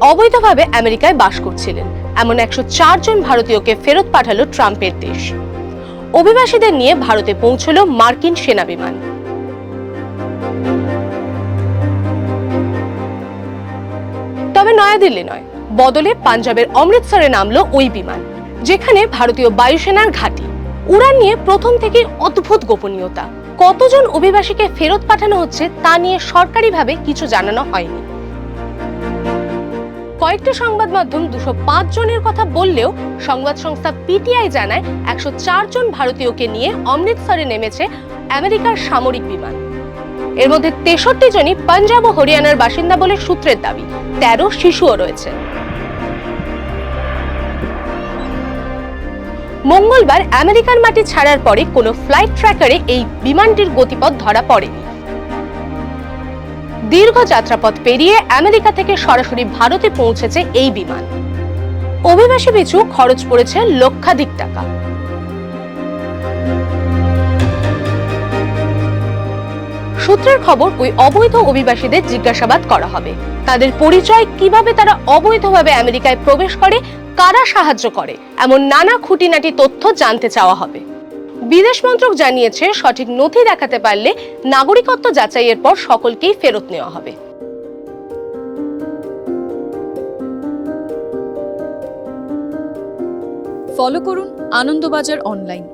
অবৈধভাবে আমেরিকায় বাস করছিলেন। এমন একশো জন ভারতীয়কে ফেরত পাঠালো ট্রাম্পের দেশ। অভিবাসীদের নিয়ে ভারতে পৌঁছল মার্কিন সেনা বিমান তবে নয়াদিল্লি নয়, বদলে পাঞ্জাবের অমৃতসরে নামলো ওই বিমান, যেখানে ভারতীয় বায়ুসেনার ঘাঁটি। উড়ান নিয়ে প্রথম থেকে অদ্ভুত গোপনীয়তা। কতজন অভিবাসীকে ফেরত পাঠানো হচ্ছে তা নিয়ে সরকারিভাবে কিছু জানানো হয়নি। কয়েকটি সংবাদ মাধ্যম দুশো জনের কথা বললেও সংবাদ সংস্থা পিটিআই জানায় একশো চার জন ভারতীয়কে নিয়ে অমৃতসরে নেমেছে আমেরিকার সামরিক বিমান। এর মধ্যে তেষট্টি জনই পাঞ্জাব ও হরিয়ানার বাসিন্দা বলে সূত্রের দাবি, তেরো শিশুও রয়েছে। মঙ্গলবার আমেরিকার মাটি ছাড়ার পরে কোনো ফ্লাইট ট্র্যাকারে এই বিমানটির গতিপথ ধরা পড়েনি। দীর্ঘ যাত্রাপথ পেরিয়ে আমেরিকা থেকে সরাসরি ভারতে পৌঁছেছে এই বিমান। অভিবাসী পিছু খরচ পড়েছে লক্ষাধিক টাকা। সূত্রের খবর, ওই অবৈধ অভিবাসীদের জিজ্ঞাসাবাদ করা হবে। তাদের পরিচয় কীভাবে তারা অবৈধভাবে আমেরিকায় প্রবেশ করে, কারা সাহায্য করে, এমন নানা খুঁটিনাটি তথ্য জানতে চাওয়া হবে। বিদেশ মন্ত্রক জানিয়েছে, সঠিক নথি দেখাতে পারলে নাগরিকত্ব যাচাইয়ের পর সকলকেই ফেরত নেওয়া হবে। ফলো করুন আনন্দবাজার অনলাইন।